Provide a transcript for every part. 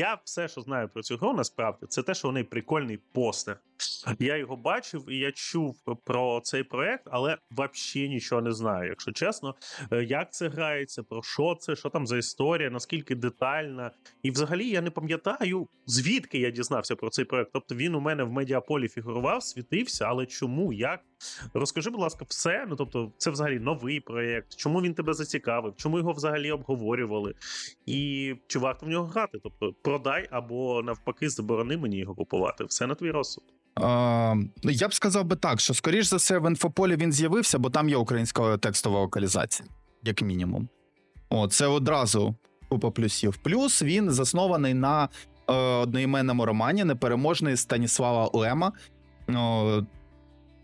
Я все, що знаю про цю гру, насправді, це те, що неї прикольний постер. Я його бачив і я чув про цей проект, але взагалі нічого не знаю, якщо чесно. Е, Як це грається, про що це, що там за історія, наскільки детальна. І взагалі я не пам'ятаю, звідки я дізнався про цей проект. Тобто він у мене в медіаполі фігурував, світився, але чому, як? Розкажи, будь ласка, все. Ну тобто, це взагалі новий проєкт. Чому він тебе зацікавив? Чому його взагалі обговорювали? І чи варто в нього грати? Тобто, продай або навпаки, заборони мені його купувати. Все на твій розсуд. Ну, я б сказав би так, що скоріш за все в інфополі він з'явився, бо там є українська текстова локалізація, як мінімум. О, це одразу купа плюсів. Плюс він заснований на е, одноіменному романі Непереможний Станіслава Лема. О,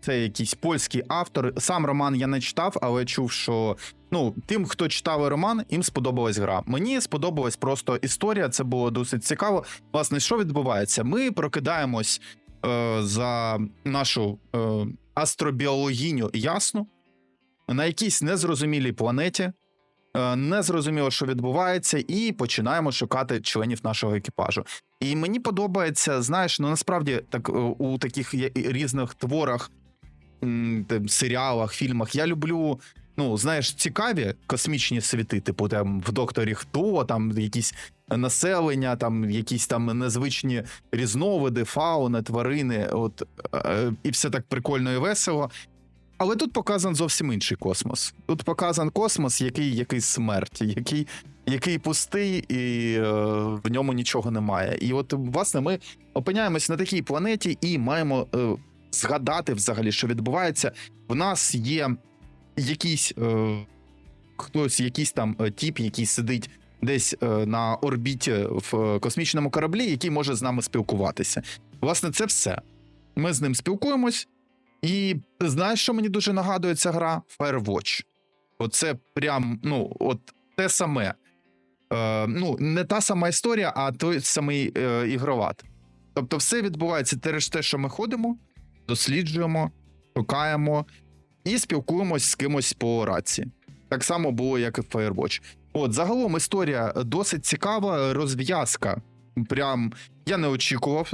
це якийсь польський автор. Сам роман я не читав, але чув, що ну, тим, хто читав роман, їм сподобалась гра. Мені сподобалась просто історія, це було досить цікаво. Власне, що відбувається? Ми прокидаємось е, за нашу е, астробіологіню ясну на якійсь незрозумілій планеті. е, Не зрозуміло, що відбувається, і починаємо шукати членів нашого екіпажу. І мені подобається, знаєш, ну насправді так е, у таких різних творах, там, серіалах, фільмах. Я люблю, ну знаєш, цікаві космічні світи, типу там в докторі Хто, там якісь населення, там якісь там незвичні різновиди, фауни, тварини, от е, і все так прикольно і весело. Але тут показан зовсім інший космос. Тут показан космос, який який смерть, який, який пустий, і е, в ньому нічого немає. І от, власне, ми опиняємось на такій планеті і маємо е, згадати взагалі, що відбувається. В нас є якийсь е, хтось, якийсь там е, тіп, який сидить десь е, на орбіті в е, космічному кораблі, який може з нами спілкуватися. Власне, це все. Ми з ним спілкуємось. І знаєш, що мені дуже нагадує ця гра? Firewatch. Оце прям, ну, от те саме. Е, ну, не та сама історія, а той самий е, ігроват. Тобто, все відбувається через те, що ми ходимо, досліджуємо, шукаємо і спілкуємось з кимось по рації. Так само було, як і в Firewatch. От, загалом історія досить цікава, розв'язка. Прям я не очікував,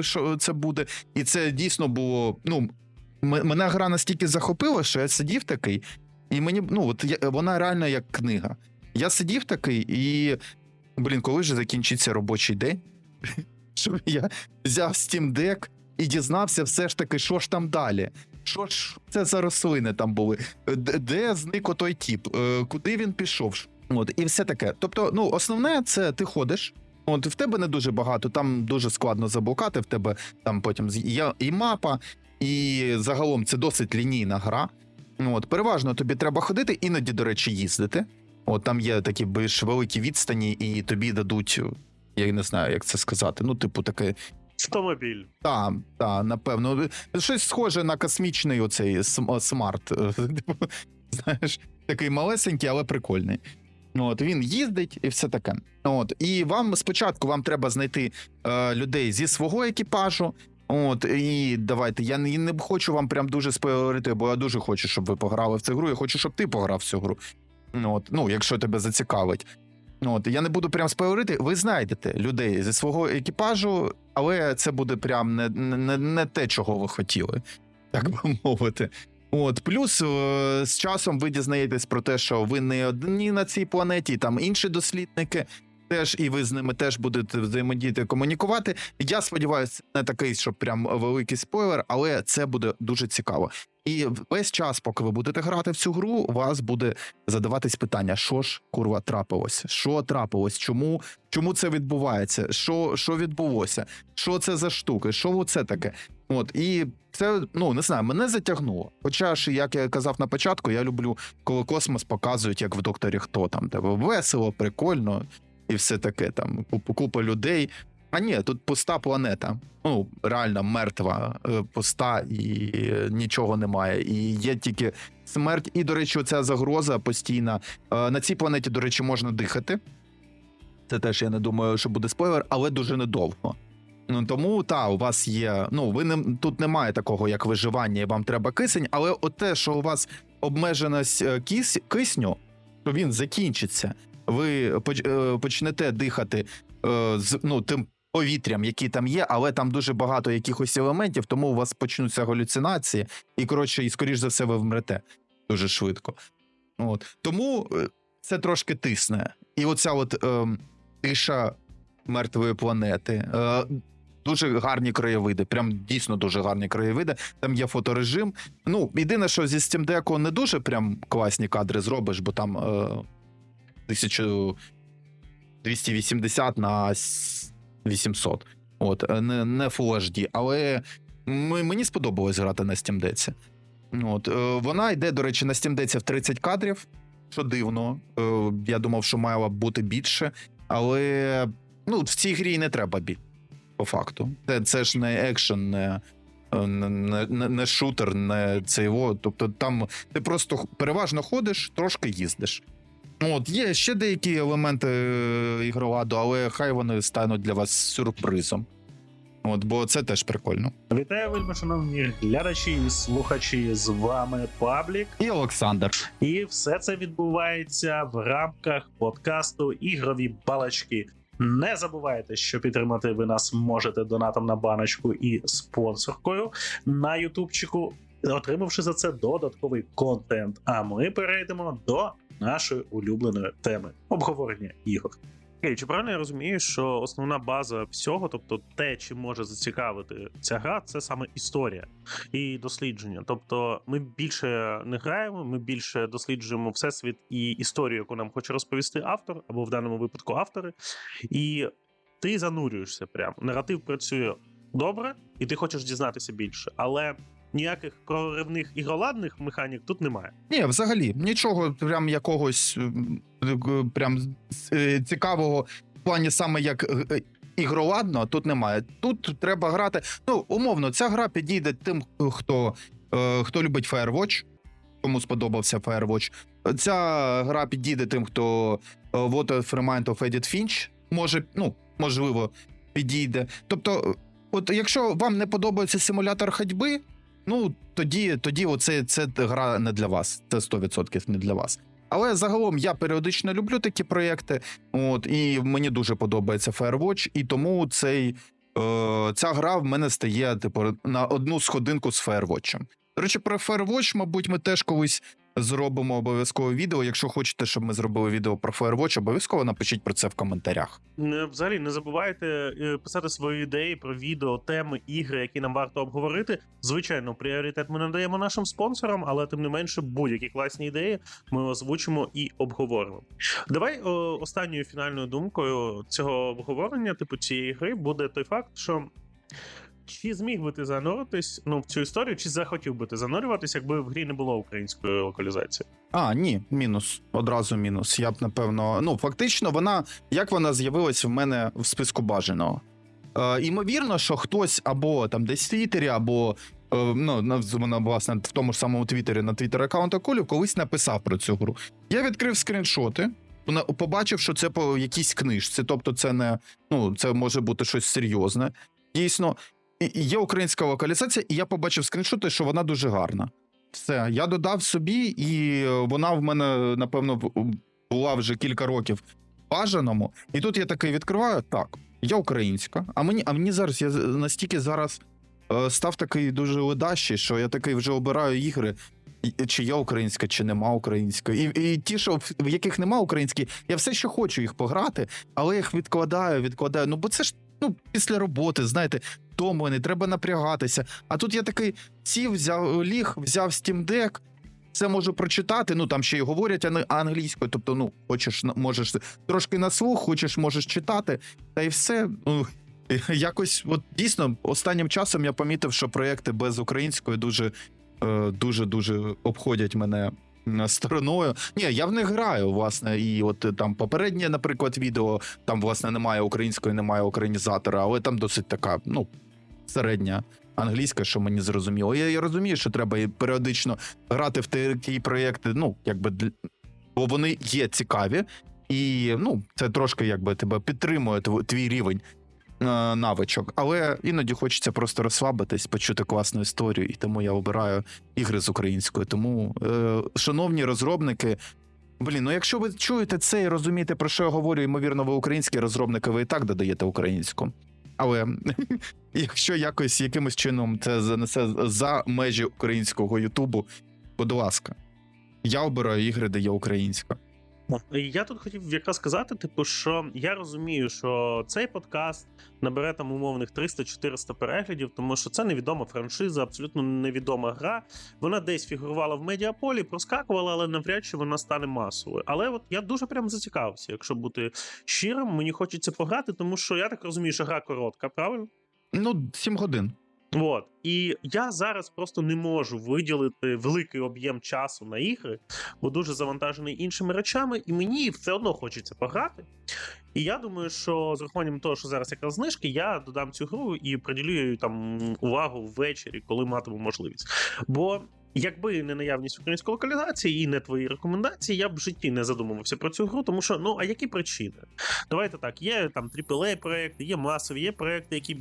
що це буде. І це дійсно було. Ну, мене гра настільки захопила, що я сидів такий, і мені ну, от вона реально як книга. Я сидів такий, і блін, коли ж закінчиться робочий день, щоб я взяв Steam Deck і дізнався все ж таки, що ж там далі. Що ж це за рослини там були? Де, зник отой тіп? Е, Куди він пішов? От, і все таке. Тобто, ну, основне, це ти ходиш. От в тебе не дуже багато, там дуже складно заблукати. В тебе там потім і мапа, і загалом це досить лінійна гра. От, переважно тобі треба ходити, іноді, до речі, їздити. От там є такі більш великі відстані, і тобі дадуть, я не знаю, як це сказати. Ну, типу, таке Автомобіль. та, та, напевно. Щось схоже на космічний оцей смарт. е, типу, Знаєш, такий малесенький, але прикольний. От, він їздить і все таке. От, і вам спочатку вам треба знайти е, людей зі свого екіпажу. От, і давайте, я не, не хочу вам прям дуже спойлерити, бо я дуже хочу, щоб ви пограли в цю гру. Я хочу, щоб ти пограв в цю гру. От, ну, якщо тебе зацікавить. От, я не буду прям спойлерити. Ви знайдете людей зі свого екіпажу, але це буде прям не, не, не те, чого ви хотіли, так би мовити. От, плюс е, з часом ви дізнаєтесь про те, що ви не одні на цій планеті, там інші дослідники. Теж і ви з ними теж будете взаємодіяти, комунікувати. Я сподіваюся, не такий, щоб прям великий спойлер, але це буде дуже цікаво. І весь час, поки ви будете грати в цю гру, у вас буде задаватись питання: що ж курва трапилось? Що трапилось? Чому чому це відбувається? Що що відбулося? Що це за штуки? Що це таке? От і це ну не знаю, мене затягнуло. Хоча ж, як я казав на початку, я люблю, коли космос показують, як в докторі хто там тебе весело, прикольно і все таке. Там купа, людей. А ні, тут пуста планета. Ну, реально мертва, е, пуста, і е, нічого немає. І є тільки смерть. І, до речі, ця загроза постійна. Е, На цій планеті, до речі, можна дихати. Це теж я не думаю, що буде спойлер, але дуже недовго. Ну тому та у вас є. Ну, ви не тут немає такого, як виживання, і вам треба кисень, але от те, що у вас обмеженість кис, кисню, то він закінчиться. Ви е, почнете дихати е, з ну, тим повітрям, які там є, але там дуже багато якихось елементів, тому у вас почнуться галюцинації, і коротше, і скоріш за все, ви вмрете дуже швидко. От. Тому е, це трошки тисне. І оця от е, тиша мертвої планети. Е, Дуже гарні краєвиди, прям дійсно дуже гарні краєвиди. Там є фоторежим. Ну, єдине, що зі Steam Deck не дуже прям класні кадри зробиш, бо там 1280 на 800. От, е, не, не Full HD. Але мені сподобалось грати на Steam Deck. От, е, вона йде, до речі, на Steam Deck в 30 кадрів, що дивно. Е, я думав, що мало б бути більше, але ну, в цій грі не треба більше по факту. Це, це ж не екшен, не, не, не, не, шутер, не цей. Тобто там ти просто переважно ходиш, трошки їздиш. От, є ще деякі елементи е, ігроладу, але хай вони стануть для вас сюрпризом. От, бо це теж прикольно. Вітаю, вельми шановні глядачі і слухачі. З вами Паблік. І Олександр. І все це відбувається в рамках подкасту Ігрові балачки. Не забувайте, що підтримати ви нас можете донатом на баночку і спонсоркою на Ютубчику, отримавши за це додатковий контент. А ми перейдемо до нашої улюбленої теми обговорення ігор. Окей, чи правильно я розумію, що основна база всього, тобто те, чим може зацікавити ця гра, це саме історія і дослідження. Тобто, ми більше не граємо, ми більше досліджуємо всесвіт і історію, яку нам хоче розповісти автор, або в даному випадку автори, і ти занурюєшся прямо. Наратив працює добре, і ти хочеш дізнатися більше, але ніяких проривних ігроладних механік тут немає. Ні, взагалі, нічого прям якогось е, прям е, цікавого в плані саме як е, ігроладно, тут немає. Тут треба грати. Ну, умовно, ця гра підійде тим, хто, е, хто любить Firewatch, кому сподобався Firewatch. Ця гра підійде тим, хто е, What of Remind of Edith Finch, може, ну, можливо, підійде. Тобто, е, от якщо вам не подобається симулятор ходьби, Ну, тоді, тоді оце це гра не для вас. Це 100% не для вас. Але загалом я періодично люблю такі проєкти. От, і мені дуже подобається Firewatch, і тому цей, е, ця гра в мене стає типу, на одну сходинку з Firewatch. До речі, про Firewatch, мабуть, ми теж колись зробимо обов'язково відео. Якщо хочете, щоб ми зробили відео про Firewatch, обов'язково напишіть про це в коментарях. Не, Взагалі не забувайте е, писати свої ідеї про відео, теми, ігри, які нам варто обговорити. Звичайно, пріоритет ми надаємо нашим спонсорам, але тим не менше, будь-які класні ідеї ми озвучимо і обговоримо. Давай о, останньою фінальною думкою цього обговорення, типу цієї гри, буде той факт, що. Чи зміг би ти зануритись ну, в цю історію, чи захотів би ти занурюватись, якби в грі не було української локалізації? А, ні, мінус. Одразу мінус. Я б напевно. Ну, фактично, вона як вона з'явилась в мене в списку бажаного. Е, імовірно, що хтось або там десь в Твіттері, або е, ну, на- вона, власне, в тому ж самому Твіттері на твіттер аккаунта Колів колись написав про цю гру. Я відкрив скріншоти. Побачив, що це по якійсь книжці, тобто це не ну це може бути щось серйозне. Дійсно, є українська локалізація, і я побачив скріншоти, що вона дуже гарна. Все, я додав собі, і вона в мене, напевно, була вже кілька років бажаному. І тут я такий відкриваю: так, я українська, а мені, а мені зараз я настільки зараз е, став такий дуже ледащий, що я такий вже обираю ігри. Чи є українська, чи нема української. І, і ті, що в, яких нема української, я все ще хочу їх пограти, але їх відкладаю, відкладаю. Ну, бо це ж ну, після роботи, знаєте, втомлений, треба напрягатися. А тут я такий сів, взяв ліг, взяв Steam Deck, це можу прочитати. Ну там ще й говорять ан- англійською. Тобто, ну, хочеш, можеш трошки на слух, хочеш, можеш читати, та й все. Ну, якось, от дійсно, останнім часом я помітив, що проекти без української дуже, дуже, дуже обходять мене. Стороною, ні, я в них граю, власне, і от е, там попереднє, наприклад, відео там, власне, немає української, немає українізатора, але там досить така, ну, середня англійська, що мені зрозуміло. Я, я розумію, що треба періодично грати в такі проєкти, ну, якби бо вони є цікаві, і ну, це трошки якби тебе підтримує тв- твій рівень е, навичок. Але іноді хочеться просто розслабитись, почути класну історію, і тому я обираю ігри з українською. Тому, е, шановні розробники. Блін, ну якщо ви чуєте це і розумієте, про що я говорю, ймовірно, ви українські розробники, ви і так додаєте українську. Але якщо якось якимось чином це занесе за межі українського Ютубу, будь ласка, я обираю ігри, де є українська. Я тут хотів якраз сказати, типу, що я розумію, що цей подкаст набере там умовних 300-400 переглядів, тому що це невідома франшиза, абсолютно невідома гра. Вона десь фігурувала в медіаполі, проскакувала, але навряд чи вона стане масовою. Але от я дуже прям зацікавився, якщо бути щирим, мені хочеться пограти, тому що я так розумію, що гра коротка, правильно? Ну, 7 годин. От і я зараз просто не можу виділити великий об'єм часу на ігри, бо дуже завантажений іншими речами, і мені все одно хочеться пограти. І я думаю, що з урахуванням того, що зараз якраз знижки, я додам цю гру і приділю їй там увагу ввечері, коли матиму можливість. Бо. Якби не наявність української локалізації і не твої рекомендації, я б в житті не задумувався про цю гру, тому що ну а які причини? Давайте так, є там AAA проекти, є масові, є проекти, які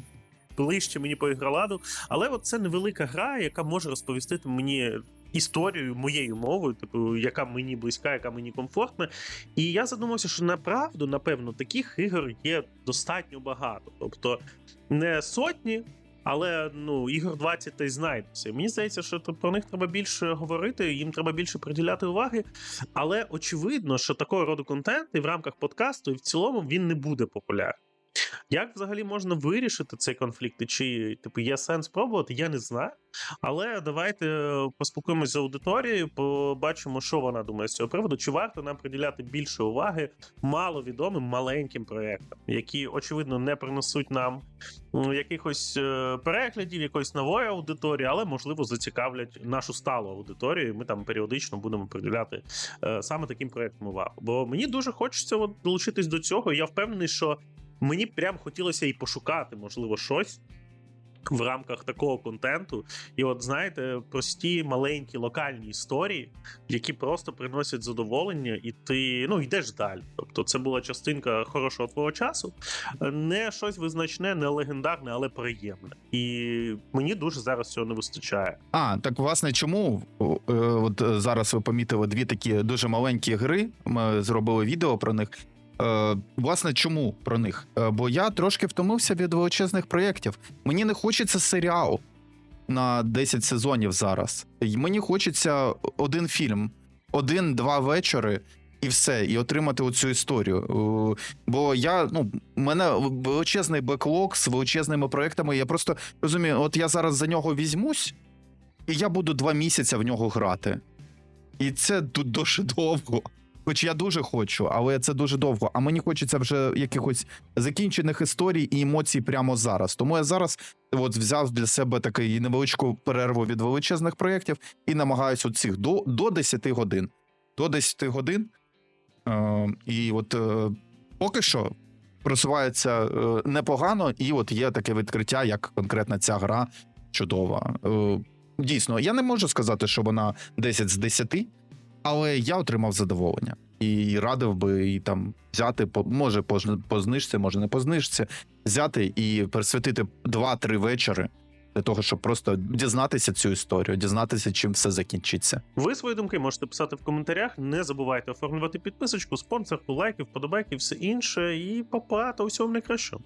ближче мені по ігроладу, але от це невелика гра, яка може розповісти мені історію моєю мовою, типу, яка мені близька, яка мені комфортна. І я задумався, що направду, напевно, таких ігор є достатньо багато. Тобто не сотні. Але ну ігор 20 та й знайдеться. Мені здається, що про них треба більше говорити, їм треба більше приділяти уваги. Але очевидно, що такого роду контент і в рамках подкасту, і в цілому він не буде популярним. Як взагалі можна вирішити цей конфлікт? Чи типу є сенс спробувати? Я не знаю. Але давайте е, поспілкуємося з аудиторією, побачимо, що вона думає з цього приводу. Чи варто нам приділяти більше уваги маловідомим маленьким проектам, які очевидно не принесуть нам якихось е, переглядів, якоїсь нової аудиторії, але можливо зацікавлять нашу сталу аудиторію. і Ми там періодично будемо приділяти е, саме таким проектам увагу. Бо мені дуже хочеться от, долучитись до цього. і Я впевнений, що мені прям хотілося і пошукати, можливо, щось. В рамках такого контенту, і от знаєте, прості маленькі локальні історії, які просто приносять задоволення, і ти ну йдеш далі. Тобто, це була частинка хорошого твого часу, не щось визначне, не легендарне, але приємне. І мені дуже зараз цього не вистачає. А, так власне, чому е, от е, зараз ви помітили дві такі дуже маленькі гри. Ми зробили відео про них. Е, власне, чому про них? Е, бо я трошки втомився від величезних проєктів. Мені не хочеться серіал на 10 сезонів зараз. Мені хочеться один фільм, один-два вечори. І все, і отримати оцю історію. Е, Бо я ну у мене величезний беклог з величезними проектами. Я просто розумію, от я зараз за нього візьмусь, і я буду два місяці в нього грати. І це дуже довго. Хоч я дуже хочу, але це дуже довго. А мені хочеться вже якихось закінчених історій і емоцій прямо зараз. Тому я зараз от взяв для себе такий невеличку перерву від величезних проєктів і намагаюся цих до, до 10 годин. До 10 годин. Е, і от е, поки що просувається е, непогано, і от є таке відкриття, як конкретно ця гра чудова. Е, дійсно, я не можу сказати, що вона 10 з 10, але я отримав задоволення. І радив би і там взяти, може по знижці, може не по знижці, взяти і присвятити 2-3 вечори для того, щоб просто дізнатися цю історію, дізнатися, чим все закінчиться. Ви свої думки можете писати в коментарях. Не забувайте оформлювати підписочку, спонсорку, лайки, вподобайки, все інше. І папа, та усього найкращого.